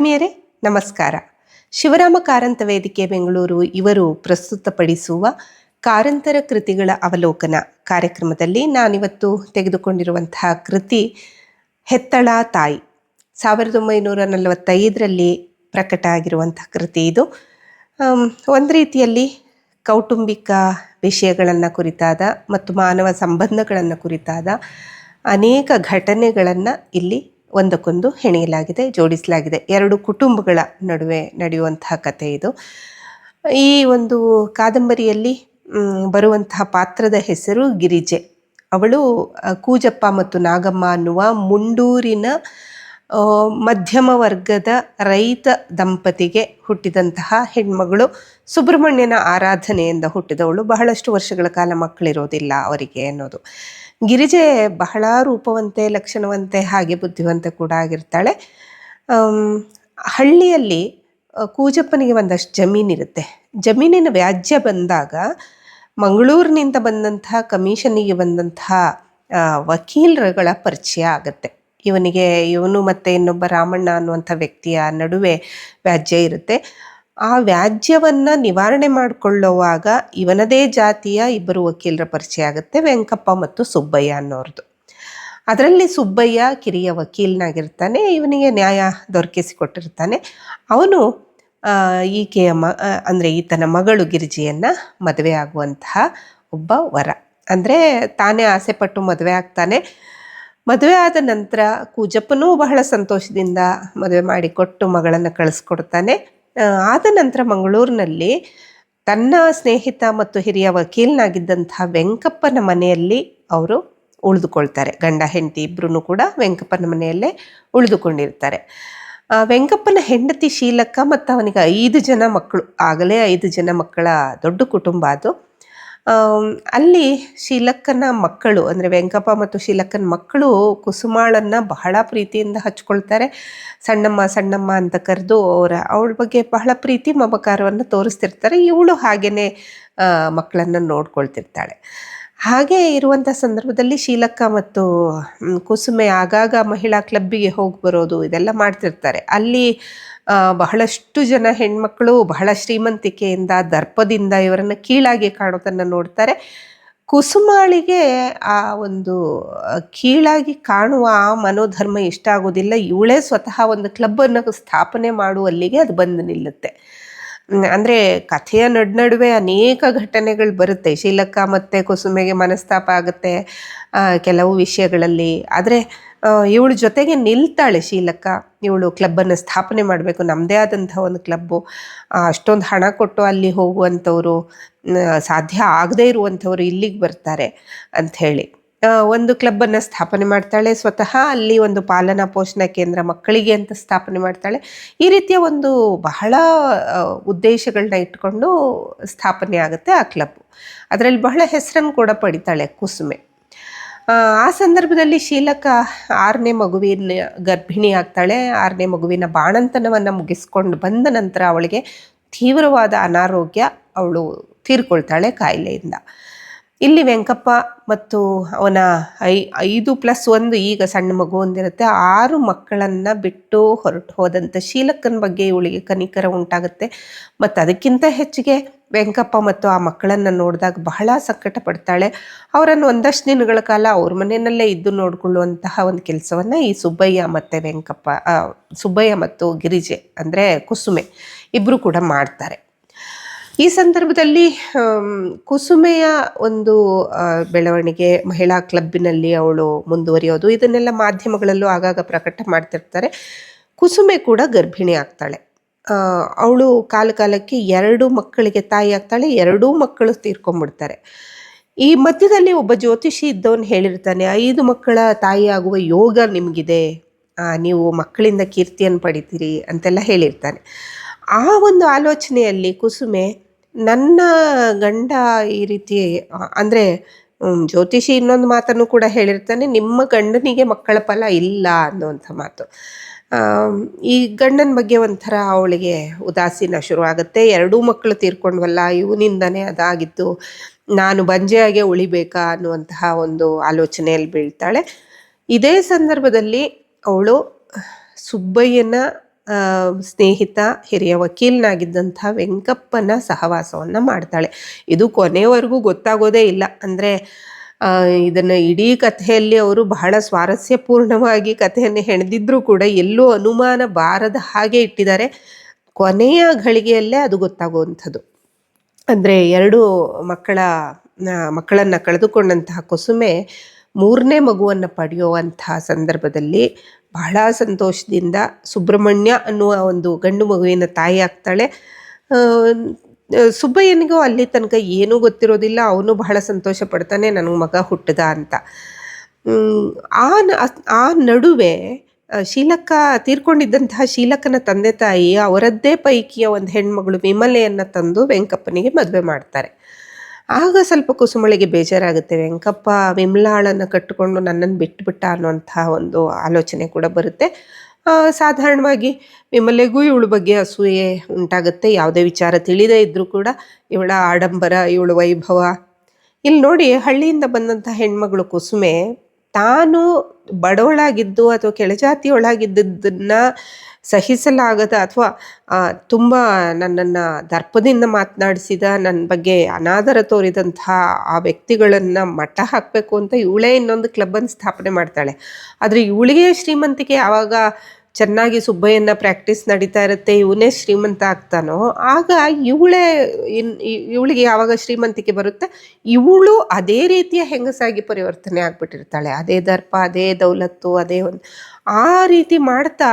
ಆತ್ಮೀಯರೇ, ನಮಸ್ಕಾರ. ಶಿವರಾಮ ಕಾರಂತ ವೇದಿಕೆ ಬೆಂಗಳೂರು ಇವರು ಪ್ರಸ್ತುತಪಡಿಸುವ ಕಾರಂತರ ಕೃತಿಗಳ ಅವಲೋಕನ ಕಾರ್ಯಕ್ರಮದಲ್ಲಿ ನಾನಿವತ್ತು ತೆಗೆದುಕೊಂಡಿರುವಂತಹ ಕೃತಿ ಹೆತ್ತಳ ತಾಯಿ. ಸಾವಿರದ ಒಂಬೈನೂರ ನಲವತ್ತೈದರಲ್ಲಿ ಪ್ರಕಟ ಆಗಿರುವಂತಹ ಕೃತಿ ಇದು. ಒಂದು ರೀತಿಯಲ್ಲಿ ಕೌಟುಂಬಿಕ ವಿಷಯಗಳನ್ನು ಕುರಿತಾದ ಮತ್ತು ಮಾನವ ಸಂಬಂಧಗಳನ್ನು ಕುರಿತಾದ ಅನೇಕ ಘಟನೆಗಳನ್ನು ಇಲ್ಲಿ ಒಂದಕ್ಕೊಂದು ಹೆಣೆಯಲಾಗಿದೆ, ಜೋಡಿಸಲಾಗಿದೆ. ಎರಡು ಕುಟುಂಬಗಳ ನಡುವೆ ನಡೆಯುವಂತಹ ಕಥೆ ಇದು. ಈ ಒಂದು ಕಾದಂಬರಿಯಲ್ಲಿ ಬರುವಂತಹ ಪಾತ್ರದ ಹೆಸರು ಗಿರಿಜೆ. ಅವಳು ಕೂಜಪ್ಪ ಮತ್ತು ನಾಗಮ್ಮ ಅನ್ನುವ ಮುಂಡೂರಿನ ಮಧ್ಯಮ ವರ್ಗದ ರೈತ ದಂಪತಿಗೆ ಹುಟ್ಟಿದಂತಹ ಹೆಣ್ಮಗಳು ಸುಬ್ರಹ್ಮಣ್ಯನ ಆರಾಧನೆಯಿಂದ ಹುಟ್ಟಿದವಳು. ಬಹಳಷ್ಟು ವರ್ಷಗಳ ಕಾಲ ಮಕ್ಕಳಿರೋದಿಲ್ಲ ಅವರಿಗೆ ಅನ್ನೋದು. ಗಿರಿಜೆ ಬಹಳ ರೂಪವಂತೆ, ಲಕ್ಷಣವಂತೆ, ಹಾಗೆ ಬುದ್ಧಿವಂತೆ ಕೂಡ ಆಗಿರ್ತಾಳೆ. ಹಳ್ಳಿಯಲ್ಲಿ ಕೂಜಪ್ಪನಿಗೆ ಒಂದಷ್ಟು ಜಮೀನಿರುತ್ತೆ. ಜಮೀನಿನ ವ್ಯಾಜ್ಯ ಬಂದಾಗ, ಮಂಗಳೂರಿನಿಂದ ಬಂದಂತಹ ಕಮಿಷನಿಗೆ ಬಂದಂತಹ ವಕೀಲರುಗಳ ಪರಿಚಯ ಆಗುತ್ತೆ. ಇವನಿಗೆ, ಇವನು ಮತ್ತು ಇನ್ನೊಬ್ಬ ರಾಮಣ್ಣ ಅನ್ನುವಂಥ ವ್ಯಕ್ತಿಯ ನಡುವೆ ವ್ಯಾಜ್ಯ ಇರುತ್ತೆ. ಆ ವ್ಯಾಜ್ಯವನ್ನು ನಿವಾರಣೆ ಮಾಡಿಕೊಳ್ಳುವಾಗ ಇವನದೇ ಜಾತಿಯ ಇಬ್ಬರು ವಕೀಲರ ಪರಿಚಯ ಆಗುತ್ತೆ, ವೆಂಕಪ್ಪ ಮತ್ತು ಸುಬ್ಬಯ್ಯ ಅನ್ನೋರ್ದು. ಅದರಲ್ಲಿ ಸುಬ್ಬಯ್ಯ ಕಿರಿಯ ವಕೀಲನಾಗಿರ್ತಾನೆ, ಇವನಿಗೆ ನ್ಯಾಯ ದೊರಕಿಸಿಕೊಟ್ಟಿರ್ತಾನೆ. ಅವನು ಈಕೆಯ ಮ ಅಂದರೆ ಈತನ ಮಗಳು ಗಿರಿಜಿಯನ್ನು ಮದುವೆ ಆಗುವಂತಹ ಒಬ್ಬ ವರ. ಅಂದರೆ ತಾನೇ ಆಸೆಪಟ್ಟು ಮದುವೆ ಆಗ್ತಾನೆ. ಮದುವೆ ಆದ ನಂತರ ಕೂಜಪ್ಪನೂ ಬಹಳ ಸಂತೋಷದಿಂದ ಮದುವೆ ಮಾಡಿಕೊಟ್ಟು ಮಗಳನ್ನು ಕಳಿಸ್ಕೊಡ್ತಾನೆ. ಆದ ನಂತರ ಮಂಗಳೂರಿನಲ್ಲಿ ತನ್ನ ಸ್ನೇಹಿತ ಮತ್ತು ಹಿರಿಯ ವಕೀಲನಾಗಿದ್ದಂಥ ವೆಂಕಪ್ಪನ ಮನೆಯಲ್ಲಿ ಅವರು ಉಳಿದುಕೊಳ್ತಾರೆ. ಗಂಡ, ಹೆಂಡತಿ ಇಬ್ಬರೂ ಕೂಡ ವೆಂಕಪ್ಪನ ಮನೆಯಲ್ಲೇ ಉಳಿದುಕೊಂಡಿರ್ತಾರೆ. ವೆಂಕಪ್ಪನ ಹೆಂಡತಿ ಶೀಲಕ್ಕ ಮತ್ತು ಅವನಿಗೆ ಐದು ಜನ ಮಕ್ಕಳು, ಆಗಲೇ ಐದು ಜನ ಮಕ್ಕಳ ದೊಡ್ಡ ಕುಟುಂಬ ಅದು. ಅಲ್ಲಿ ಶೀಲಕ್ಕನ ಮಕ್ಕಳು, ಅಂದರೆ ವೆಂಕಪ್ಪ ಮತ್ತು ಶೀಲಕ್ಕನ ಮಕ್ಕಳು ಕುಸುಮಾಳನ್ನು ಬಹಳ ಪ್ರೀತಿಯಿಂದ ಹಚ್ಕೊಳ್ತಾರೆ. ಸಣ್ಣಮ್ಮ ಸಣ್ಣಮ್ಮ ಅಂತ ಕರೆದು ಅವರ, ಅವಳ ಬಗ್ಗೆ ಬಹಳ ಪ್ರೀತಿ ಮಮಕಾರವನ್ನು ತೋರಿಸ್ತಿರ್ತಾರೆ. ಇವಳು ಹಾಗೆಯೇ ಮಕ್ಕಳನ್ನು ನೋಡ್ಕೊಳ್ತಿರ್ತಾಳೆ. ಹಾಗೆ ಇರುವಂಥ ಸಂದರ್ಭದಲ್ಲಿ ಶೀಲಕ್ಕ ಮತ್ತು ಕುಸುಮೆ ಆಗಾಗ ಮಹಿಳಾ ಕ್ಲಬ್ಬಿಗೆ ಹೋಗಿ ಬರೋದು, ಇದೆಲ್ಲ ಮಾಡ್ತಿರ್ತಾರೆ. ಅಲ್ಲಿ ಬಹಳಷ್ಟು ಜನ ಹೆಣ್ಮಕ್ಳು ಬಹಳ ಶ್ರೀಮಂತಿಕೆಯಿಂದ, ದರ್ಪದಿಂದ ಇವರನ್ನು ಕೀಳಾಗಿ ಕಾಣೋದನ್ನು ನೋಡ್ತಾರೆ. ಕುಸುಮಾಳಿಗೆ ಆ ಒಂದು ಕೀಳಾಗಿ ಕಾಣುವ ಆ ಮನೋಧರ್ಮ ಇಷ್ಟ ಆಗೋದಿಲ್ಲ. ಇವಳೇ ಸ್ವತಃ ಒಂದು ಕ್ಲಬ್ಬನ್ನು ಸ್ಥಾಪನೆ ಮಾಡುವಲ್ಲಿಗೆ ಅದು ಬಂದು ನಿಲ್ಲುತ್ತೆ. ಅಂದರೆ ಅಂದ್ರೆ ಕಥೆಯ ನಡ್, ನಡುವೆ ಅನೇಕ ಘಟನೆಗಳು ಬರುತ್ತೆ. ಶೀಲಕ್ಕ ಮತ್ತು ಕುಸುಮೆಗೆ ಮನಸ್ತಾಪ ಆಗುತ್ತೆ. ಕೆಲವು ವಿಷಯಗಳಲ್ಲಿ. ಆದರೆ ಇವಳ ಜೊತೆಗೆ ನಿಲ್ತಾಳೆ ಶೀಲಕ್ಕ. ಇವಳು ಕ್ಲಬ್ಬನ್ನು ಸ್ಥಾಪನೆ ಮಾಡಬೇಕು. ನಮ್ಮದೇ ಆದಂಥ ಒಂದು ಕ್ಲಬ್ಬು ಅಷ್ಟೊಂದು ಹಣ ಕೊಟ್ಟು ಅಲ್ಲಿ ಹೋಗುವಂಥವ್ರು ಸಾಧ್ಯ ಆಗದೇ ಇರುವಂಥವ್ರು ಇಲ್ಲಿಗೆ ಬರ್ತಾರೆ ಅಂಥೇಳಿ ಒಂದು ಕ್ಲಬ್ಬನ್ನು ಸ್ಥಾಪನೆ ಮಾಡ್ತಾಳೆ. ಸ್ವತಃ ಅಲ್ಲಿ ಒಂದು ಪಾಲನಾ ಪೋಷಣಾ ಕೇಂದ್ರ ಮಕ್ಕಳಿಗೆ ಅಂತ ಸ್ಥಾಪನೆ ಮಾಡ್ತಾಳೆ. ಈ ರೀತಿಯ ಒಂದು ಬಹಳ ಉದ್ದೇಶಗಳನ್ನ ಇಟ್ಕೊಂಡು ಸ್ಥಾಪನೆ ಆಗುತ್ತೆ ಆ ಕ್ಲಬ್ ಅದರಲ್ಲಿ ಬಹಳ ಹೆಸರನ್ನು ಕೂಡ ಪಡಿತಾಳೆ ಕುಸುಮೆ. ಆ, ಸಂದರ್ಭದಲ್ಲಿ ಶೀಲಕ ಆರನೇ ಮಗುವಿನ ಗರ್ಭಿಣಿ ಆಗ್ತಾಳೆ ಆರನೇ ಮಗುವಿನ ಬಾಣಂತನವನ್ನು ಮುಗಿಸ್ಕೊಂಡು ಬಂದ ನಂತರ ಅವಳಿಗೆ ತೀವ್ರವಾದ ಅನಾರೋಗ್ಯ ಅವಳು ತೀರ್ಕೊಳ್ತಾಳೆ ಕಾಯಿಲೆಯಿಂದ. ಇಲ್ಲಿ ವೆಂಕಪ್ಪ ಮತ್ತು ಅವನ ಐ ಐದು ಪ್ಲಸ್ ಒಂದು ಈಗ ಸಣ್ಣ ಮಗು ಒಂದಿರುತ್ತೆ ಆರು ಮಕ್ಕಳನ್ನು ಬಿಟ್ಟು ಹೊರಟು ಹೋದಂಥ ಶೀಲಕ್ಕನ ಬಗ್ಗೆ ಇವಳಿಗೆ ಕನಿಕರ ಉಂಟಾಗುತ್ತೆ. ಮತ್ತು ಅದಕ್ಕಿಂತ ಹೆಚ್ಚಿಗೆ ವೆಂಕಪ್ಪ ಮತ್ತು ಆ ಮಕ್ಕಳನ್ನು ನೋಡಿದಾಗ ಬಹಳ ಸಂಕಟ ಪಡ್ತಾಳೆ ಅವರನ್ನು ಒಂದಷ್ಟು ದಿನಗಳ ಕಾಲ ಅವ್ರ ಮನೆಯಲ್ಲೇ ಇದ್ದು ನೋಡಿಕೊಳ್ಳುವಂತಹ ಒಂದು ಕೆಲಸವನ್ನು ಈ ಸುಬ್ಬಯ್ಯ ಮತ್ತು ವೆಂಕಪ್ಪ ಸುಬ್ಬಯ್ಯ ಮತ್ತು ಗಿರಿಜೆ ಅಂದರೆ ಕುಸುಮೆ ಇಬ್ಬರು ಕೂಡ ಮಾಡ್ತಾರೆ. ಈ ಸಂದರ್ಭದಲ್ಲಿ ಕುಸುಮೆಯ ಒಂದು ಬೆಳವಣಿಗೆ ಮಹಿಳಾ ಕ್ಲಬ್ಬಿನಲ್ಲಿ ಅವಳು ಮುಂದುವರಿಯೋದು, ಇದನ್ನೆಲ್ಲ ಮಾಧ್ಯಮಗಳಲ್ಲೂ ಆಗಾಗ ಪ್ರಕಟ ಮಾಡ್ತಿರ್ತಾರೆ. ಕುಸುಮೆ ಕೂಡ ಗರ್ಭಿಣಿ ಆಗ್ತಾಳೆ. ಅವಳು ಕಾಲ ಕಾಲಕ್ಕೆ ಎರಡು ಮಕ್ಕಳಿಗೆ ತಾಯಿ ಆಗ್ತಾಳೆ, ಎರಡೂ ಮಕ್ಕಳು ತೀರ್ಕೊಂಡ್ಬಿಡ್ತಾರೆ. ಈ ಮಧ್ಯದಲ್ಲಿ ಒಬ್ಬ ಜ್ಯೋತಿಷಿ ಇದ್ದವನು ಹೇಳಿರ್ತಾನೆ, ಐದು ಮಕ್ಕಳ ತಾಯಿ ಆಗುವ ಯೋಗ ನಿಮಗಿದೆ. ನೀವು ಮಕ್ಕಳಿಂದ ಕೀರ್ತಿಯನ್ನು ಪಡಿತೀರಿ ಅಂತೆಲ್ಲ ಹೇಳಿರ್ತಾನೆ. ಆ ಒಂದು ಆಲೋಚನೆಯಲ್ಲಿ ಕುಸುಮೆ, ನನ್ನ ಗಂಡ ಈ ರೀತಿ, ಅಂದರೆ ಜ್ಯೋತಿಷಿ ಇನ್ನೊಂದು ಮಾತನ್ನು ಕೂಡ ಹೇಳಿರ್ತಾನೆ, ನಿಮ್ಮ ಗಂಡನಿಗೆ ಮಕ್ಕಳ ಫಲ ಇಲ್ಲ ಅನ್ನುವಂಥ ಮಾತು. ಈ ಗಂಡನ ಬಗ್ಗೆ ಒಂಥರ ಅವಳಿಗೆ ಉದಾಸೀನ ಶುರುವಾಗುತ್ತೆ. ಎರಡೂ ಮಕ್ಕಳು ತೀರ್ಕೊಂಡ್ವಲ್ಲ, ಇವನಿಂದನೇ ಅದಾಗಿತ್ತು. ನಾನು ಬಂಜೆಯಾಗೆ ಉಳಿಬೇಕಾ ಅನ್ನುವಂತಹ ಒಂದು ಆಲೋಚನೆಯಲ್ಲಿ ಬೀಳ್ತಾಳೆ. ಇದೇ ಸಂದರ್ಭದಲ್ಲಿ ಅವಳು ಸುಬ್ಬಯ್ಯನ ಸ್ನೇಹಿತ, ಹಿರಿಯ ವಕೀಲನಾಗಿದ್ದಂಥ ವೆಂಕಪ್ಪನ ಸಹವಾಸವನ್ನು ಮಾಡ್ತಾಳೆ. ಇದು ಕೊನೆಯವರೆಗೂ ಗೊತ್ತಾಗೋದೇ ಇಲ್ಲ. ಅಂದರೆ ಇದನ್ನು ಇಡೀ ಕಥೆಯಲ್ಲಿ ಅವರು ಬಹಳ ಸ್ವಾರಸ್ಯಪೂರ್ಣವಾಗಿ ಕಥೆಯನ್ನು ಹೆಣೆದಿದ್ರೂ ಕೂಡ ಎಲ್ಲೂ ಅನುಮಾನ ಬಾರದ ಹಾಗೆ ಇಟ್ಟಿದ್ದಾರೆ. ಕೊನೆಯ ಘಳಿಗೆಯಲ್ಲೇ ಅದು ಗೊತ್ತಾಗುವಂಥದ್ದು. ಅಂದರೆ ಎರಡು ಮಕ್ಕಳ ಮಕ್ಕಳನ್ನು ಕಳೆದುಕೊಂಡಂತಹ ಕೊಸುಮೆ ಮೂರನೇ ಮಗುವನ್ನು ಪಡೆಯುವಂತಹ ಸಂದರ್ಭದಲ್ಲಿ ಬಹಳ ಸಂತೋಷದಿಂದ ಸುಬ್ರಹ್ಮಣ್ಯ ಅನ್ನುವ ಒಂದು ಗಂಡು ಮಗುವಿನ ತಾಯಿ ಆಗ್ತಾಳೆ. ಸುಬ್ಬಯ್ಯನಿಗೂ ಅಲ್ಲಿ ತನಕ ಏನೂ ಗೊತ್ತಿರೋದಿಲ್ಲ. ಅವನು ಬಹಳ ಸಂತೋಷ ಪಡ್ತಾನೆ, ನನಗೆ ಮಗ ಹುಟ್ಟದ ಅಂತ. ಆ ಆ ನಡುವೆ ಶೀಲಕ್ಕ ತೀರ್ಕೊಂಡಿದ್ದಂತಹ ಶೀಲಕ್ಕನ ತಂದೆ ತಾಯಿ ಅವರದ್ದೇ ಪೈಕಿಯ ಒಂದು ಹೆಣ್ಮಗಳು ವಿಮಲೆಯನ್ನು ತಂದು ವೆಂಕಪ್ಪನಿಗೆ ಮದುವೆ ಮಾಡ್ತಾರೆ. ಆಗ ಸ್ವಲ್ಪ ಕುಸುಮಳಿಗೆ ಬೇಜಾರಾಗುತ್ತೆ. ವೆಂಕಪ್ಪ, ವಿಮಲಾಳನ್ನು ಕಟ್ಟಿಕೊಂಡು ನನ್ನನ್ನು ಬಿಟ್ಟುಬಿಟ್ಟ ಅನ್ನುವಂಥ ಒಂದು ಆಲೋಚನೆ ಕೂಡ ಬರುತ್ತೆ. ಸಾಧಾರಣವಾಗಿ ವಿಮಲೆಗೂ ಇವಳ ಬಗ್ಗೆ ಅಸೂಯೆ ಉಂಟಾಗುತ್ತೆ, ಯಾವುದೇ ವಿಚಾರ ತಿಳಿದೇ ಇದ್ದರೂ ಕೂಡ ಇವಳ ಆಡಂಬರ, ಇವಳ ವೈಭವ. ಇಲ್ಲಿ ನೋಡಿ, ಹಳ್ಳಿಯಿಂದ ಬಂದಂಥ ಹೆಣ್ಮಗಳು ಕುಸುಮೆ ತಾನು ಬಡವಳಾಗಿದ್ದು ಅಥವಾ ಕೆಳಜಾತಿಯೊಳಗಿದ್ದದ್ದನ್ನ ಸಹಿಸಲಾಗದ ಅಥವಾ ತುಂಬ ನನ್ನನ್ನು ದರ್ಪದಿಂದ ಮಾತನಾಡಿಸಿದ ನನ್ನ ಬಗ್ಗೆ ಅನಾದರ ತೋರಿದಂತಹ ಆ ವ್ಯಕ್ತಿಗಳನ್ನು ಮಟ್ಟ ಹಾಕಬೇಕು ಅಂತ ಇವಳೇ ಇನ್ನೊಂದು ಕ್ಲಬ್ಬನ್ನು ಸ್ಥಾಪನೆ ಮಾಡ್ತಾಳೆ. ಆದರೆ ಇವಳಿಗೆ ಶ್ರೀಮಂತಿಕೆ ಆವಾಗ ಚೆನ್ನಾಗಿ ಸುಬ್ಬಯ್ಯನ ಪ್ರಾಕ್ಟೀಸ್ ನಡೀತಾ ಇರುತ್ತೆ, ಇವನೇ ಶ್ರೀಮಂತ ಆಗ್ತಾನೋ, ಆಗ ಇವಳೇ ಇನ್ ಇವಳಿಗೆ ಯಾವಾಗ ಶ್ರೀಮಂತಿಕೆ ಬರುತ್ತೆ, ಇವಳು ಅದೇ ರೀತಿಯ ಹೆಂಗಸಾಗಿ ಪರಿವರ್ತನೆ ಆಗಿಬಿಟ್ಟಿರ್ತಾಳೆ. ಅದೇ ದರ್ಪ, ಅದೇ ದೌಲತ್ತು, ಅದೇ ಒಂದು, ಆ ರೀತಿ ಮಾಡ್ತಾ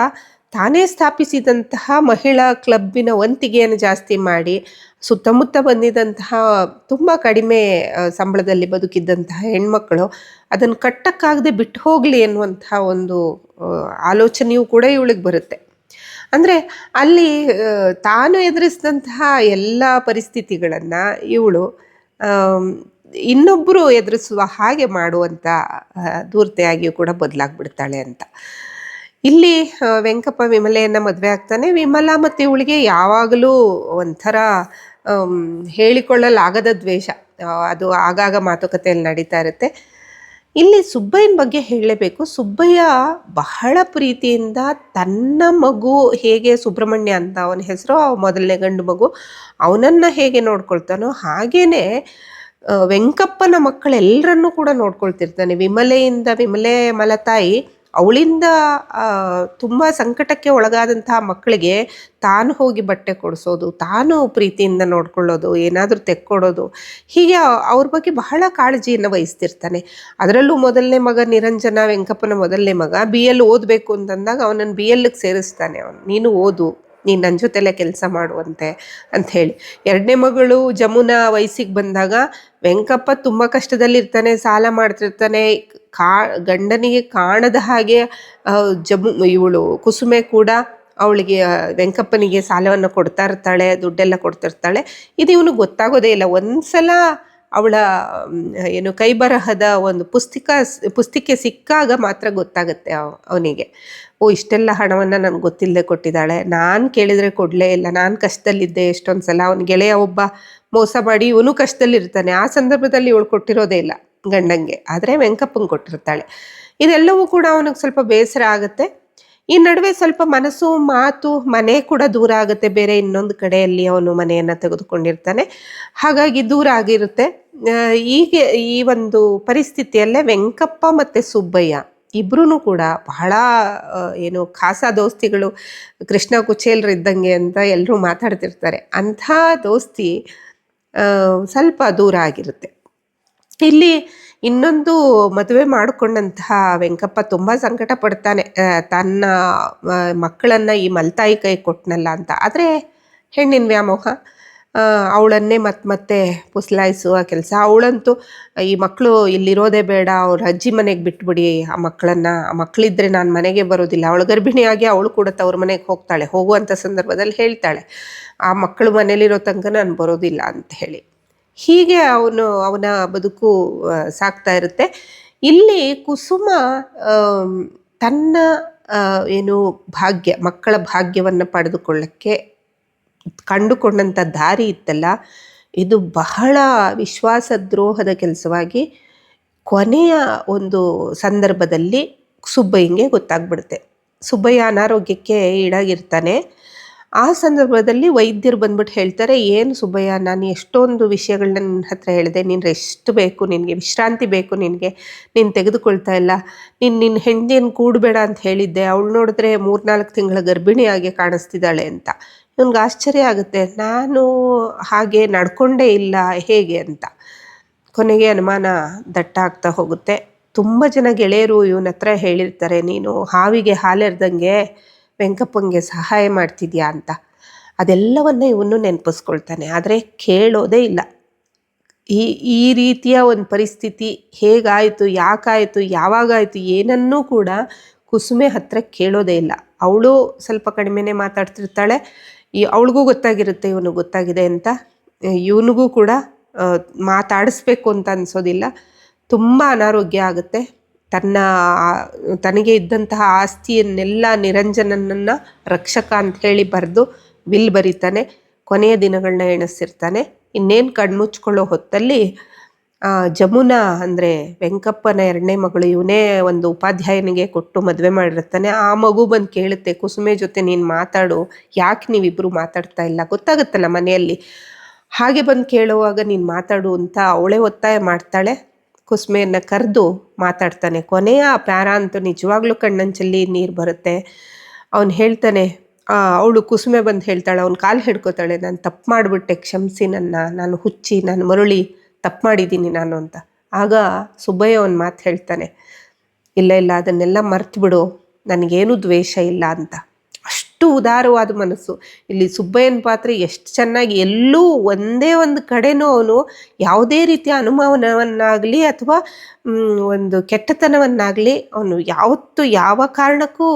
ತಾನೇ ಸ್ಥಾಪಿಸಿದಂತಹ ಮಹಿಳಾ ಕ್ಲಬ್ಬಿನ ವಂತಿಗೆಯನ್ನು ಜಾಸ್ತಿ ಮಾಡಿ ಸುತ್ತಮುತ್ತ ಬಂದಿದ್ದಂತಹ ತುಂಬ ಕಡಿಮೆ ಸಂಬಳದಲ್ಲಿ ಬದುಕಿದ್ದಂತಹ ಹೆಣ್ಮಕ್ಕಳು ಅದನ್ನು ಕಟ್ಟಕ್ಕಾಗದೆ ಬಿಟ್ಟು ಹೋಗಲಿ ಎನ್ನುವಂತಹ ಒಂದು ಆಲೋಚನೆಯೂ ಕೂಡ ಇವಳಿಗೆ ಬರುತ್ತೆ. ಅಂದರೆ ಅಲ್ಲಿ ತಾನು ಎದುರಿಸಿದಂತಹ ಎಲ್ಲ ಪರಿಸ್ಥಿತಿಗಳನ್ನು ಇವಳು ಇನ್ನೊಬ್ಬರು ಎದುರಿಸುವ ಹಾಗೆ ಮಾಡುವಂಥ ದೂರ್ತೆಯಾಗಿಯೂ ಕೂಡ ಬದಲಾಗ್ಬಿಡ್ತಾಳೆ ಅಂತ. ಇಲ್ಲಿ ವೆಂಕಪ್ಪ ವಿಮಲೆಯನ್ನು ಮದುವೆ ಆಗ್ತಾನೆ. ವಿಮಲಾ ಮತ್ತು ಇವಳಿಗೆ ಯಾವಾಗಲೂ ಒಂಥರ ಹೇಳಿಕೊಳ್ಳಲಾಗದ ದ್ವೇಷ. ಅದು ಆಗಾಗ ಮಾತುಕತೆಯಲ್ಲಿ ನಡೀತಾ ಇರುತ್ತೆ. ಇಲ್ಲಿ ಸುಬ್ಬಯ್ಯನ ಬಗ್ಗೆ ಹೇಳಲೇಬೇಕು. ಸುಬ್ಬಯ್ಯ ಬಹಳ ಪ್ರೀತಿಯಿಂದ ತನ್ನ ಮಗು ಹೇಗೆ ಸುಬ್ರಹ್ಮಣ್ಯ ಅಂತ ಅವನ ಹೆಸರು ಮೊದಲನೇ ಗಂಡು ಮಗು, ಅವನನ್ನು ಹೇಗೆ ನೋಡ್ಕೊಳ್ತಾನೋ ಹಾಗೇ ವೆಂಕಪ್ಪನ ಮಕ್ಕಳೆಲ್ಲರನ್ನೂ ಕೂಡ ನೋಡ್ಕೊಳ್ತಿರ್ತಾನೆ. ವಿಮಲೆಯಿಂದ ವಿಮಲೆ ಮಲತಾಯಿ ಅವಳಿಂದ ತುಂಬ ಸಂಕಟಕ್ಕೆ ಒಳಗಾದಂತಹ ಮಕ್ಕಳಿಗೆ ತಾನು ಹೋಗಿ ಬಟ್ಟೆ ಕೊಡಿಸೋದು, ತಾನು ಪ್ರೀತಿಯಿಂದ ನೋಡ್ಕೊಳ್ಳೋದು, ಏನಾದರೂ ತೆಕ್ಕೊಡೋದು, ಹೀಗೆ ಅವ್ರ ಬಗ್ಗೆ ಬಹಳ ಕಾಳಜಿಯನ್ನು ವಹಿಸ್ತಿರ್ತಾನೆ. ಅದರಲ್ಲೂ ಮೊದಲನೇ ಮಗ ನಿರಂಜನ ವೆಂಕಪ್ಪನ ಮೊದಲನೇ ಮಗ ಬಿ ಎಲ್ ಓದಬೇಕು ಅಂತಂದಾಗ ಅವನನ್ನು ಬಿ ಎಲ್ಗೆ ಸೇರಿಸ್ತಾನೆ ಅವನು. ನೀನು ಓದು, ನೀನು ನನ್ನ ಜೊತೆಲೆ ಕೆಲಸ ಮಾಡುವಂತೆ ಅಂತ ಹೇಳಿ. ಎರಡನೇ ಮಗಳು ಜಮುನಾ ವಯಸ್ಸಿಗೆ ಬಂದಾಗ ವೆಂಕಪ್ಪ ತುಂಬ ಕಷ್ಟದಲ್ಲಿರ್ತಾನೆ, ಸಾಲ ಮಾಡ್ತಿರ್ತಾನೆ ಕಾ, ಗಂಡನಿಗೆ ಕಾಣದ ಹಾಗೆ ಜಮು, ಇವಳು ಕುಸುಮೆ ಕೂಡ ಅವಳಿಗೆ ವೆಂಕಪ್ಪನಿಗೆ ಸಾಲವನ್ನು ಕೊಡ್ತಾ ಇರ್ತಾಳೆ, ದುಡ್ಡೆಲ್ಲ ಕೊಡ್ತಿರ್ತಾಳೆ ಇದು ಇವನು ಗೊತ್ತಾಗೋದೇ ಇಲ್ಲ. ಒಂದ್ಸಲ ಅವಳ ಏನು ಕೈಬರಹದ ಒಂದು ಪುಸ್ತಕ, ಪುಸ್ತಿಕೆ ಸಿಕ್ಕಾಗ ಮಾತ್ರ ಗೊತ್ತಾಗುತ್ತೆ ಅವನಿಗೆ. ಓ, ಇಷ್ಟೆಲ್ಲ ಹಣವನ್ನು ನನಗೆ ಗೊತ್ತಿಲ್ಲದೆ ಕೊಟ್ಟಿದ್ದಾಳೆ. ನಾನು ಕೇಳಿದರೆ ಕೊಡಲೇ ಇಲ್ಲ. ನಾನು ಕಷ್ಟದಲ್ಲಿದ್ದೆ ಎಷ್ಟೊಂದು ಸಲ ಅವನ ಗೆಳೆಯ ಒಬ್ಬ ಮೋಸ ಮಾಡಿ ಇವನು ಕಷ್ಟದಲ್ಲಿರ್ತಾನೆ. ಆ ಸಂದರ್ಭದಲ್ಲಿ ಇವಳು ಕೊಟ್ಟಿರೋದೇ ಇಲ್ಲ. ಗಂಡಂಗೆ. ಆದರೆ ವೆಂಕಪ್ಪಂಗೆ ಕೊಟ್ಟಿರ್ತಾಳೆ. ಇದೆಲ್ಲವೂ ಕೂಡ ಅವನಿಗೆ ಸ್ವಲ್ಪ ಬೇಸರ ಆಗುತ್ತೆ. ಈ ನಡುವೆ ಸ್ವಲ್ಪ ಮನಸ್ಸು, ಮಾತು, ಮನೆ ಕೂಡ ದೂರ ಆಗುತ್ತೆ. ಬೇರೆ ಇನ್ನೊಂದು ಕಡೆಯಲ್ಲಿ ಅವನು ಮನೆಯನ್ನು ತೆಗೆದುಕೊಂಡಿರ್ತಾನೆ. ಹಾಗಾಗಿ ದೂರ ಆಗಿರುತ್ತೆ. ಹೀಗೆ ಈ ಒಂದು ಪರಿಸ್ಥಿತಿಯಲ್ಲೇ ವೆಂಕಪ್ಪ ಮತ್ತು ಸುಬ್ಬಯ್ಯ ಇಬ್ಬರೂ ಕೂಡ ಬಹಳ ಏನು ಖಾಸ ದೋಸ್ತಿಗಳು, ಕೃಷ್ಣ ಕುಚೇಲ್ರು ಇದ್ದಂಗೆ ಅಂತ ಎಲ್ಲರೂ ಮಾತಾಡ್ತಿರ್ತಾರೆ. ಅಂಥ ದೋಸ್ತಿ ಸ್ವಲ್ಪ ದೂರ ಆಗಿರುತ್ತೆ. ಇಲ್ಲಿ ಇನ್ನೊಂದು ಮದುವೆ ಮಾಡಿಕೊಂಡಂತಹ ವೆಂಕಪ್ಪ ತುಂಬ ಸಂಕಟ ಪಡ್ತಾನೆ. ತನ್ನ ಮಕ್ಕಳನ್ನು ಈ ಮಲ್ತಾಯಿ ಕೈ ಕೊಟ್ಟನಲ್ಲ ಅಂತ. ಆದರೆ ಹೆಣ್ಣಿನ ವ್ಯಾಮೋಹ ಅವಳನ್ನೇ ಮತ್ತೆ ಮತ್ತೆ ಪುಸ್ಲಾಯಿಸುವ ಕೆಲಸ. ಅವಳಂತೂ ಈ ಮಕ್ಕಳು ಇಲ್ಲಿರೋದೇ ಬೇಡ, ಅವ್ರ ಅಜ್ಜಿ ಮನೆಗೆ ಬಿಟ್ಬಿಡಿ, ಆ ಮಕ್ಕಳನ್ನ, ಆ ಮಕ್ಕಳಿದ್ರೆ ನಾನು ಮನೆಗೆ ಬರೋದಿಲ್ಲ. ಅವಳು ಗರ್ಭಿಣಿಯಾಗಿ ಅವಳು ಕೂಡ ತವ್ರ ಮನೆಗೆ ಹೋಗ್ತಾಳೆ. ಹೋಗುವಂಥ ಸಂದರ್ಭದಲ್ಲಿ ಹೇಳ್ತಾಳೆ, ಆ ಮಕ್ಕಳು ಮನೇಲಿರೋ ತನಕ ನಾನು ಬರೋದಿಲ್ಲ ಅಂತ ಹೇಳಿ. ಹೀಗೆ ಅವನು, ಅವನ ಬದುಕು ಸಾಕ್ತಾ ಇರುತ್ತೆ. ಇಲ್ಲಿ ಕುಸುಮ ತನ್ನ ಏನು ಭಾಗ್ಯ, ಮಕ್ಕಳ ಭಾಗ್ಯವನ್ನು ಪಡೆದುಕೊಳ್ಳಕ್ಕೆ ಕಂಡುಕೊಂಡಂಥ ದಾರಿ ಇತ್ತಲ್ಲ, ಇದು ಬಹಳ ವಿಶ್ವಾಸ ದ್ರೋಹದ ಕೆಲಸವಾಗಿ ಕೊನೆಯ ಒಂದು ಸಂದರ್ಭದಲ್ಲಿ ಸುಬ್ಬಯ್ಯಂಗೆ ಗೊತ್ತಾಗ್ಬಿಡುತ್ತೆ. ಸುಬ್ಬಯ್ಯ ಅನಾರೋಗ್ಯಕ್ಕೆ ಈಡಾಗಿರ್ತಾನೆ. ಆ ಸಂದರ್ಭದಲ್ಲಿ ವೈದ್ಯರು ಬಂದ್ಬಿಟ್ಟು ಹೇಳ್ತಾರೆ, ಏನು ಸುಬ್ಬಯ್ಯ, ನಾನು ಎಷ್ಟೊಂದು ವಿಷಯಗಳನ್ನ ನಿನ್ನ ಹತ್ರ ಹೇಳಿದೆ. ನೀನು ರೆಸ್ಟ್ ಬೇಕು, ನಿನಗೆ ವಿಶ್ರಾಂತಿ ಬೇಕು, ನಿನಗೆ ನೀನು ತೆಗೆದುಕೊಳ್ತಾ ಇಲ್ಲ. ನೀನು ನಿನ್ನ ಹೆಂಡತಿಯನ್ನು ಕೂಡಬೇಡ ಅಂತ ಹೇಳಿದ್ದೆ. ಅವಳು ನೋಡಿದ್ರೆ ಮೂರ್ನಾಲ್ಕು ತಿಂಗಳ ಗರ್ಭಿಣಿಯಾಗೆ ಕಾಣಿಸ್ತಿದ್ದಾಳೆ ಅಂತ. ಇವನ್ಗೆ ಆಶ್ಚರ್ಯ ಆಗುತ್ತೆ. ನಾನು ಹಾಗೆ ನಡ್ಕೊಂಡೇ ಇಲ್ಲ. ಹೇಗೆ ಅಂತ. ಕೊನೆಗೆ ಅನುಮಾನ ದಟ್ಟ ಆಗ್ತಾ ಹೋಗುತ್ತೆ. ತುಂಬ ಜನ ಗೆಳೆಯರು ಇವನ ಹತ್ರ ಹೇಳಿರ್ತಾರೆ, ನೀನು ಹಾವಿಗೆ ಹಾಲೆರ್ದಂಗೆ ವೆಂಕಪ್ಪಂಗೆ ಸಹಾಯ ಮಾಡ್ತಿದ್ಯಾ ಅಂತ. ಅದೆಲ್ಲವನ್ನ ಇವನು ನೆನಪಿಸ್ಕೊಳ್ತಾನೆ. ಆದರೆ ಕೇಳೋದೇ ಇಲ್ಲ. ಈ ಈ ರೀತಿಯ ಒಂದು ಪರಿಸ್ಥಿತಿ ಹೇಗಾಯಿತು, ಯಾಕಾಯಿತು, ಯಾವಾಗಾಯಿತು ಏನನ್ನೂ ಕೂಡ ಕುಸುಮೆ ಹತ್ರ ಕೇಳೋದೇ ಇಲ್ಲ. ಅವಳು ಸ್ವಲ್ಪ ಕಡಿಮೆನೇ ಮಾತಾಡ್ತಿರ್ತಾಳೆ. ಈ ಅವಳಿಗೂ ಗೊತ್ತಾಗಿರುತ್ತೆ ಇವನು ಗೊತ್ತಾಗಿದೆ ಅಂತ. ಇವನಿಗೂ ಕೂಡ ಮಾತಾಡಿಸ್ಬೇಕು ಅಂತ ಅನ್ಸೋದಿಲ್ಲ. ತುಂಬ ಅನಾರೋಗ್ಯ ಆಗುತ್ತೆ. ತನ್ನ, ತನಗೆ ಇದ್ದಂತಹ ಆಸ್ತಿಯನ್ನೆಲ್ಲ ನಿರಂಜನನನ್ನು ರಕ್ಷಕ ಅಂತ ಹೇಳಿ ಬರೆದು ವಿಲ್ ಬರೀತಾನೆ, ಕೊನೆಯ ದಿನಗಳನ್ನ ಎಣಿಸಿರ್ತಾನೆ. ಇನ್ನೇನು ಕಣ್ಮುಚ್ಕೊಳ್ಳೋ ಹೊತ್ತಲ್ಲಿ ಜಮುನಾ ಅಂದರೆ ವೆಂಕಪ್ಪನ ಎರಡನೇ ಮಗಳು ಇವನೇ ಒಂದು ಉಪಾಧ್ಯಾಯನಿಗೆ ಕೊಟ್ಟು ಮದುವೆ ಮಾಡಿರ್ತಾನೆ. ಆ ಮಗು ಬಂದು ಕೇಳುತ್ತೆ, ಕುಸುಮೆ ಜೊತೆ ನೀನು ಮಾತಾಡು, ಯಾಕೆ ನೀವಿಬ್ಬರು ಮಾತಾಡ್ತಾ ಇಲ್ಲ? ಗೊತ್ತಾಗುತ್ತಲ್ಲ ಮನೆಯಲ್ಲಿ. ಹಾಗೆ ಬಂದು ಕೇಳುವಾಗ, ನೀನು ಮಾತಾಡು ಅಂತ ಅವಳೇ ಒತ್ತಾಯ ಮಾಡ್ತಾಳೆ. ಕುಸುಮೆಯನ್ನು ಕರೆದು ಮಾತಾಡ್ತಾನೆ. ಕೊನೆಯ ಆ ಪ್ಯಾರ ಅಂತೂ ನಿಜವಾಗ್ಲೂ ಕಣ್ಣಂಚಲ್ಲಿ ನೀರು ಬರುತ್ತೆ. ಅವನು ಹೇಳ್ತಾನೆ ಅವಳು ಕುಸುಮೆ ಬಂದು ಹೇಳ್ತಾಳೆ, ಅವ್ನು ಕಾಲು ಹಿಡ್ಕೋತಾಳೆ, ನಾನು ತಪ್ಪು ಮಾಡಿಬಿಟ್ಟೆ, ಕ್ಷಮಿಸಿ ನನ್ನ, ನಾನು ಹುಚ್ಚಿ, ನಾನು ಮರುಳಿ, ತಪ್ಪು ಮಾಡಿದ್ದೀನಿ ನಾನು ಅಂತ. ಆಗ ಸುಬ್ಬಯ್ಯ ಒಂದು ಮಾತು ಹೇಳ್ತಾನೆ, ಇಲ್ಲ ಇಲ್ಲ, ಅದನ್ನೆಲ್ಲ ಮರ್ತು ಬಿಡು ನನಗೇನು ದ್ವೇಷ ಇಲ್ಲ ಅಂತ. ಅಷ್ಟು ಉದಾರವಾದ ಮನಸ್ಸು. ಇಲ್ಲಿ ಸುಬ್ಬಯ್ಯನ ಪಾತ್ರ ಎಷ್ಟು ಚೆನ್ನಾಗಿ, ಎಲ್ಲೂ ಒಂದೇ ಒಂದು ಕಡೆನೂ ಅವನು ಯಾವುದೇ ರೀತಿಯ ಅನುಮಾನವನ್ನಾಗಲಿ ಅಥವಾ ಒಂದು ಕೆಟ್ಟತನವನ್ನಾಗಲಿ ಅವನು ಯಾವತ್ತೂ ಯಾವ ಕಾರಣಕ್ಕೂ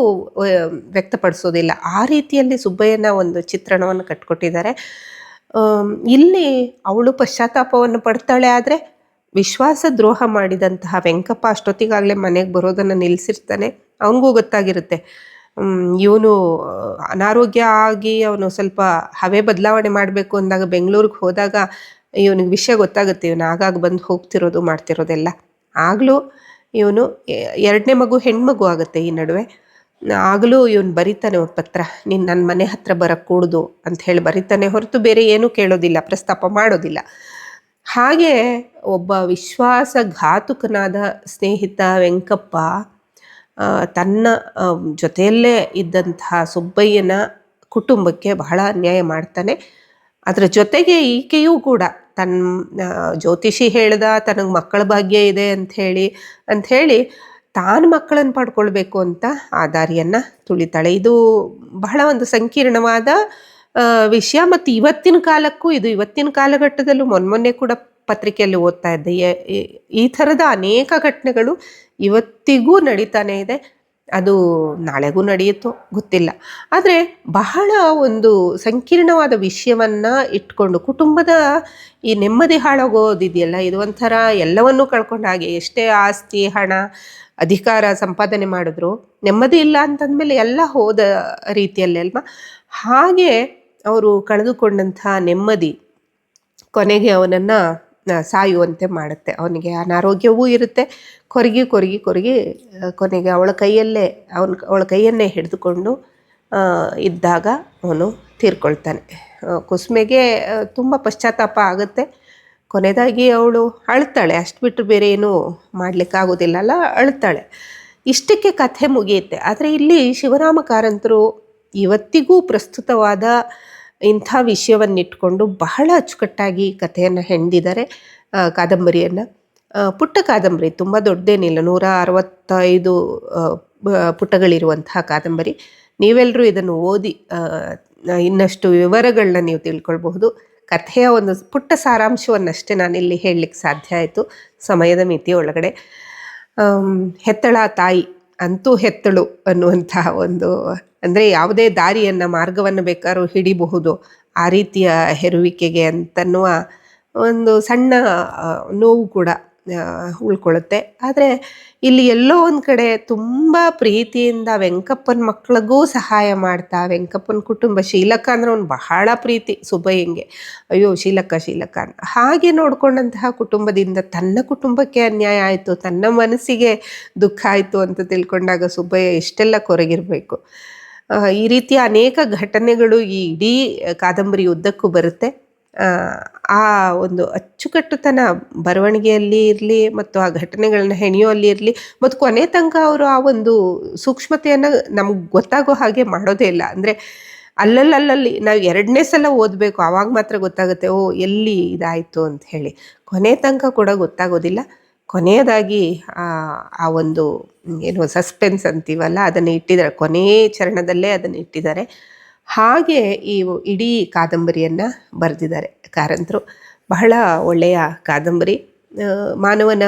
ವ್ಯಕ್ತಪಡಿಸೋದಿಲ್ಲ. ಆ ರೀತಿಯಲ್ಲಿ ಸುಬ್ಬಯ್ಯನ ಒಂದು ಚಿತ್ರಣವನ್ನು ಕಟ್ಕೊಟ್ಟಿದ್ದಾರೆ. ಇಲ್ಲಿ ಅವಳು ಪಶ್ಚಾತ್ತಾಪವನ್ನು ಪಡ್ತಾಳೆ ಆದರೆ ವಿಶ್ವಾಸ ದ್ರೋಹ ಮಾಡಿದಂತಹ ವೆಂಕಪ್ಪ ಅಷ್ಟೊತ್ತಿಗಾಗಲೇ ಮನೆಗೆ ಬರೋದನ್ನು ನಿಲ್ಲಿಸಿರ್ತಾನೆ ಅವನಿಗೂ ಗೊತ್ತಾಗಿರುತ್ತೆ. ಇವನು ಅನಾರೋಗ್ಯ ಆಗಿ ಅವನು ಸ್ವಲ್ಪ ಹವೆ ಬದಲಾವಣೆ ಮಾಡಬೇಕು ಅಂದಾಗ ಬೆಂಗಳೂರಿಗೆ ಹೋದಾಗ ಇವನಿಗೆ ವಿಷಯ ಗೊತ್ತಾಗುತ್ತೆ. ಇವನು ಆಗಾಗ ಬಂದು ಹೋಗ್ತಿರೋದು, ಮಾಡ್ತಿರೋದೆಲ್ಲ. ಆಗಲೂ ಇವನು ಎರಡನೇ ಮಗು ಹೆಣ್ಮಗು ಆಗುತ್ತೆ ಈ ನಡುವೆ. ಆಗಲೂ ಇವನು ಬರೀತಾನೆ ಒಂದು ಪತ್ರ, ನೀನು ನನ್ನ ಮನೆ ಹತ್ರ ಬರಕ್ಕೆ ಕೂಡ್ದು ಅಂತ ಹೇಳಿ ಬರೀತಾನೆ. ಹೊರತು ಬೇರೆ ಏನೂ ಕೇಳೋದಿಲ್ಲ, ಪ್ರಸ್ತಾಪ ಮಾಡೋದಿಲ್ಲ. ಹಾಗೆ ಒಬ್ಬ ವಿಶ್ವಾಸಘಾತುಕನಾದ ಸ್ನೇಹಿತ ವೆಂಕಪ್ಪ ತನ್ನ ಜೊತೆಯಲ್ಲೇ ಇದ್ದಂತಹ ಸುಬ್ಬಯ್ಯನ ಕುಟುಂಬಕ್ಕೆ ಬಹಳ ಅನ್ಯಾಯ ಮಾಡ್ತಾನೆ. ಅದರ ಜೊತೆಗೆ ಈಕೆಯೂ ಕೂಡ ತನ್ನ ಜ್ಯೋತಿಷಿ ಹೇಳ್ದ, ತನಗೆ ಮಕ್ಕಳ ಭಾಗ್ಯ ಇದೆ ಅಂಥೇಳಿ ಅಂಥೇಳಿ ತಾನು ಮಕ್ಕಳನ್ನು ಪಡ್ಕೊಳ್ಬೇಕು ಅಂತ ಆ ದಾರಿಯನ್ನು ತುಳಿತಾಳೆ ಇದು ಬಹಳ ಒಂದು ಸಂಕೀರ್ಣವಾದ ವಿಷಯ. ಮತ್ತು ಇವತ್ತಿನ ಕಾಲಕ್ಕೂ, ಇದು ಇವತ್ತಿನ ಕಾಲಘಟ್ಟದಲ್ಲೂ ಮೊನ್ನೆ ಕೂಡ ಪತ್ರಿಕೆಯಲ್ಲಿ ಓದ್ತಾ ಇದ್ದೆ. ಈ- ಥರದ ಅನೇಕ ಘಟನೆಗಳು ಇವತ್ತಿಗೂ ನಡೀತಾನೆ ಇದೆ. ಅದು ನಾಳೆಗೂ ನಡೆಯುತ್ತೋ ಗೊತ್ತಿಲ್ಲ. ಆದರೆ ಬಹಳ ಒಂದು ಸಂಕೀರ್ಣವಾದ ವಿಷಯವನ್ನು ಇಟ್ಕೊಂಡು ಕುಟುಂಬದ ಈ ನೆಮ್ಮದಿ ಹಾಳಾಗೋದಿದೆಯಲ್ಲ? ಇದು ಒಂಥರ ಎಲ್ಲವನ್ನೂ ಕಳ್ಕೊಂಡ ಹಾಗೆ ಎಷ್ಟೇ ಆಸ್ತಿ, ಹಣ, ಅಧಿಕಾರ ಸಂಪಾದನೆ ಮಾಡಿದ್ರು ನೆಮ್ಮದಿ ಇಲ್ಲ ಅಂತಂದಮೇಲೆ ಎಲ್ಲ ಹೋದ ರೀತಿಯಲ್ಲೇ ಹಾಗೆ ಅವರು ಕಳೆದುಕೊಂಡಂಥ ನೆಮ್ಮದಿ ಕೊನೆಗೆ ಅವನನ್ನು ಸಾಯುವಂತೆ ಮಾಡುತ್ತೆ. ಅವನಿಗೆ ಅನಾರೋಗ್ಯವೂ ಇರುತ್ತೆ. ಕೊರಗಿ ಕೊರಗಿ ಕೊರಗಿ ಕೊನೆಗೆ ಅವಳ ಕೈಯಲ್ಲೇ, ಅವನ, ಅವಳ ಕೈಯನ್ನೇ ಹಿಡಿದುಕೊಂಡು ಇದ್ದಾಗ ಅವನು ತೀರ್ಕೊಳ್ತಾನೆ. ಕುಸುಮೆಗೆ ತುಂಬ ಪಶ್ಚಾತ್ತಾಪ ಆಗುತ್ತೆ. ಕೊನೆಯದಾಗಿ ಅವಳು ಅಳ್ತಾಳೆ. ಅಷ್ಟು ಬಿಟ್ಟು ಬೇರೆ ಏನೂ ಮಾಡಲಿಕ್ಕಾಗೋದಿಲ್ಲಲ್ಲ, ಅಳ್ತಾಳೆ. ಇಷ್ಟಕ್ಕೆ ಕಥೆ ಮುಗಿಯುತ್ತೆ. ಆದರೆ ಇಲ್ಲಿ ಶಿವರಾಮ ಕಾರಂತರು ಇವತ್ತಿಗೂ ಪ್ರಸ್ತುತವಾದ ಇಂಥ ವಿಷಯವನ್ನಿಟ್ಕೊಂಡು ಬಹಳ ಅಚ್ಚುಕಟ್ಟಾಗಿ ಕಥೆಯನ್ನು ಹೆಣ್ದಿದ್ದಾರೆ ಕಾದಂಬರಿಯನ್ನು. ಪುಟ್ಟ ಕಾದಂಬರಿ, ತುಂಬ ದೊಡ್ಡದೇನಿಲ್ಲ, ನೂರ ಅರವತ್ತೈದು ಪುಟಗಳಿರುವಂತಹ ಕಾದಂಬರಿ. ನೀವೆಲ್ಲರೂ ಇದನ್ನು ಓದಿ ಇನ್ನಷ್ಟು ವಿವರಗಳನ್ನ ನೀವು ತಿಳ್ಕೊಳ್ಬಹುದು. ಕಥೆಯ ಒಂದು ಪುಟ್ಟ ಸಾರಾಂಶವನ್ನಷ್ಟೇ ನಾನಿಲ್ಲಿ ಹೇಳಲಿಕ್ಕೆ ಸಾಧ್ಯ ಆಯಿತು, ಸಮಯದ ಮಿತಿ ಒಳಗಡೆ ಹೆತ್ತಳ ತಾಯಿ ಅಂತೂ ಹೆತ್ತಳು ಅನ್ನುವಂತಹ ಒಂದು, ಅಂದರೆ ಯಾವುದೇ ದಾರಿಯನ್ನು, ಮಾರ್ಗವನ್ನು ಬೇಕಾದ್ರೂ ಹಿಡಿಬಹುದು. ಆ ರೀತಿಯ ಹೆರುವಿಕೆಗೆ ಅಂತನ್ನುವ ಒಂದು ಸಣ್ಣ ನೋವು ಕೂಡ. ಉಳ್ಕೊಳ್ಳುತ್ತೆ ಆದರೆ ಇಲ್ಲಿ ಎಲ್ಲೋ ಒಂದು ಕಡೆ ತುಂಬ ಪ್ರೀತಿಯಿಂದ ವೆಂಕಪ್ಪನ ಮಕ್ಕಳಿಗೂ ಸಹಾಯ ಮಾಡ್ತಾ, ವೆಂಕಪ್ಪನ ಕುಟುಂಬ ಶೀಲಕ್ಕ ಅಂದರೆ ಅವ್ನು ಬಹಳ ಪ್ರೀತಿ ಸುಬ್ಬಯ್ಯಂಗೆ ಅಯ್ಯೋ ಶೀಲಕ್ಕ ಶೀಲಕ್ಕ ಅಂತ. ಹಾಗೆ ನೋಡ್ಕೊಂಡಂತಹ ಕುಟುಂಬದಿಂದ ತನ್ನ ಕುಟುಂಬಕ್ಕೆ ಅನ್ಯಾಯ ಆಯಿತು, ತನ್ನ ಮನಸ್ಸಿಗೆ ದುಃಖ ಆಯಿತು ಅಂತ ತಿಳ್ಕೊಂಡಾಗ ಸುಬ್ಬಯ್ಯ ಎಷ್ಟೆಲ್ಲ ಕೊರಗಿರಬೇಕು. ಈ ರೀತಿಯ ಅನೇಕ ಘಟನೆಗಳು ಈ ಇಡೀ ಕಾದಂಬರಿ ಉದ್ದಕ್ಕೂ ಬರುತ್ತೆ. ಆ, ಒಂದು ಅಚ್ಚುಕಟ್ಟುತನ ಬರವಣಿಗೆಯಲ್ಲಿ ಇರಲಿ ಮತ್ತು ಆ ಘಟನೆಗಳನ್ನ ಹೆಣೆಯುವಲ್ಲಿ ಇರಲಿ ಮತ್ತು ಕೊನೆ ತನಕ ಅವರು ಆ ಒಂದು ಸೂಕ್ಷ್ಮತೆಯನ್ನು ನಮ್ಗೆ ಗೊತ್ತಾಗೋ ಹಾಗೆ ಮಾಡೋದೇ ಇಲ್ಲ. ಅಂದರೆ ಅಲ್ಲಲ್ಲಲ್ಲಿ ನಾವು ಎರಡನೇ ಸಲ ಓದಬೇಕು ಆವಾಗ ಮಾತ್ರ ಗೊತ್ತಾಗುತ್ತೆ ಓ ಎಲ್ಲಿ ಇದಾಯಿತು ಅಂತ ಹೇಳಿ. ಕೊನೆ ತನಕ ಕೂಡ ಗೊತ್ತಾಗೋದಿಲ್ಲ. ಕೊನೆಯದಾಗಿ ಆ ಒಂದು ಏನು ಸಸ್ಪೆನ್ಸ್ ಅಂತೀವಲ್ಲ ಅದನ್ನು ಇಟ್ಟಿದ್ದಾರೆ. ಕೊನೆಯ ಚರಣದಲ್ಲೇ ಅದನ್ನು ಇಟ್ಟಿದ್ದಾರೆ. ಹಾಗೆ ಈ ಇಡೀ ಕಾದಂಬರಿಯನ್ನು ಬರೆದಿದ್ದಾರೆ ಕಾರಂತರು. ಬಹಳ ಒಳ್ಳೆಯ ಕಾದಂಬರಿ. ಮಾನವನ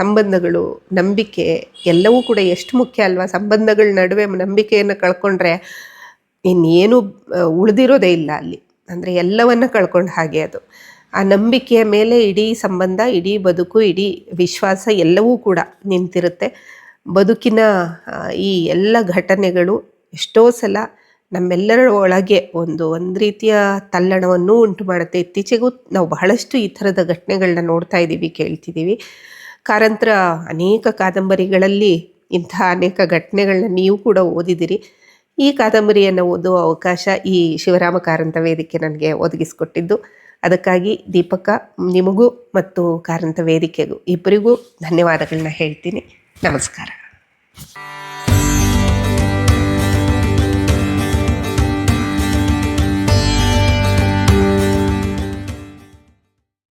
ಸಂಬಂಧಗಳು, ನಂಬಿಕೆ ಎಲ್ಲವೂ ಕೂಡ ಎಷ್ಟು ಮುಖ್ಯ ಅಲ್ವಾ? ಸಂಬಂಧಗಳ ನಡುವೆ ನಂಬಿಕೆಯನ್ನು ಕಳ್ಕೊಂಡ್ರೆ ಇನ್ನೇನು ಉಳಿದಿರೋದೇ ಇಲ್ಲ ಅಲ್ಲಿ. ಅಂದರೆ ಎಲ್ಲವನ್ನು ಕಳ್ಕೊಂಡು ಹಾಗೆ ಅದು. ಆ ನಂಬಿಕೆಯ ಮೇಲೆ ಇಡೀ ಸಂಬಂಧ, ಇಡೀ ಬದುಕು, ಇಡೀ ವಿಶ್ವಾಸ ಎಲ್ಲವೂ ಕೂಡ ನಿಂತಿರುತ್ತೆ. ಬದುಕಿನ ಈ ಎಲ್ಲ ಘಟನೆಗಳು ಎಷ್ಟೋ ಸಲ ನಮ್ಮೆಲ್ಲರ ಒಳಗೆ ಒಂದು ಒಂದು ರೀತಿಯ ತಲ್ಲಣವನ್ನು ಉಂಟು ಮಾಡುತ್ತೆ. ಇತ್ತೀಚೆಗೂ ನಾವು ಬಹಳಷ್ಟು ಈ ಥರದ ಘಟನೆಗಳನ್ನ ನೋಡ್ತಾ ಇದ್ದೀವಿ, ಕೇಳ್ತಿದ್ದೀವಿ. ಕಾರಂತರ ಅನೇಕ ಕಾದಂಬರಿಗಳಲ್ಲಿ ಇಂಥ ಅನೇಕ ಘಟನೆಗಳನ್ನ ನೀವು ಕೂಡ ಓದಿದಿರಿ. ಈ ಕಾದಂಬರಿಯನ್ನು ಓದುವ ಅವಕಾಶ ಈ ಶಿವರಾಮ ಕಾರಂತ ವೇದಿಕೆ ನನಗೆ ಒದಗಿಸಿಕೊಟ್ಟಿದ್ದು. ಅದಕ್ಕಾಗಿ ದೀಪಕ, ನಿಮಗೂ ಮತ್ತು ಕಾರಂತ ವೇದಿಕೆಗೂ ಇಬ್ಬರಿಗೂ ಧನ್ಯವಾದಗಳನ್ನ ಹೇಳ್ತೀನಿ. ನಮಸ್ಕಾರ.